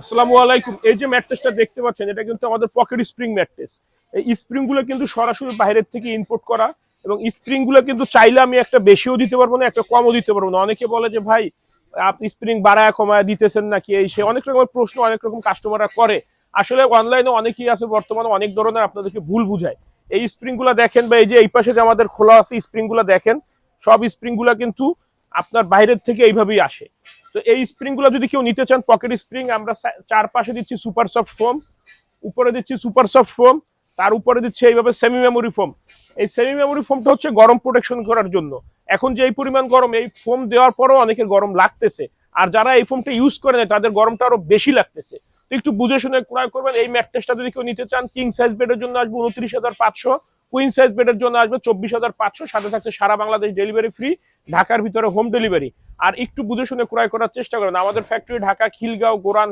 আসসালামু আলাইকুম। এই যে ম্যাট্রেসটা দেখতে পাচ্ছেন, এটা কিন্তু আমাদের পকেট স্প্রিং ম্যাট্রেস। এই স্প্রিংগুলো কিন্তু সরাসরি বাইরের থেকে ইম্পোর্ট করা এবং স্প্রিংগুলো কিন্তু চাইলে আমি একটা বেশিও দিতে পারব না, একটা কমও দিতে পারব না। অনেকে বলে যে, ভাই, আপনি স্প্রিং বাড়ায় কমায় দিতেছেন নাকি? এই সে অনেক রকমের প্রশ্ন, অনেক রকম কাস্টমাররা করে। আসলে অনলাইনে অনেকেই আছে, বর্তমানে অনেক ধরনের আপনাদেরকে ভুল বুঝায়। এই স্প্রিংগুলা দেখেন বা এই যে এই পাশে যে আমাদের খোলা আছে স্প্রিংগুলা দেখেন, সব স্প্রিংগুলা কিন্তু আপনার বাইরের থেকে এইভাবেই আসে। তো এই স্প্রিংগুলো যদি কেউ নিতে চান পকেট স্প্রিং আমরা চারপাশে দিচ্ছি সুপার সফট ফোম উপরে দিচ্ছি সুপার সফট ফোম তার উপরে দিচ্ছি এইভাবে সেমি মেমোরি ফোম এই সেমি মেমোরি ফোমটা হচ্ছে গরম প্রোটেকশন করার জন্য। এখন যে এই পরিমাণ গরম, এই ফোম দেওয়ার পরেও অনেকের গরম লাগতেছে। আর যারা এই ফোমটা ইউজ করে নেয় তাদের গরমটা আরও বেশি লাগতেছে। তো একটু বুঝে শুনে ক্রয় করবেন। এই ম্যাট্রেসটা যদি কেউ নিতে চান কিং সাইজ বেডের জন্য আসবে উনত্রিশ হাজার পাঁচশো কুইন সাইজ বেডের জন্য আসবে চব্বিশ হাজার পাঁচশো, সাথে থাকছে সারা বাংলাদেশ ডেলিভারি ফ্রি ঢাকার ভিতরে হোম ডেলিভারি আর একটু বুঝে শুনে ক্রয় করার চেষ্টা করেন। আমাদের ফ্যাক্টরি ঢাকা খিলগাঁও গোরান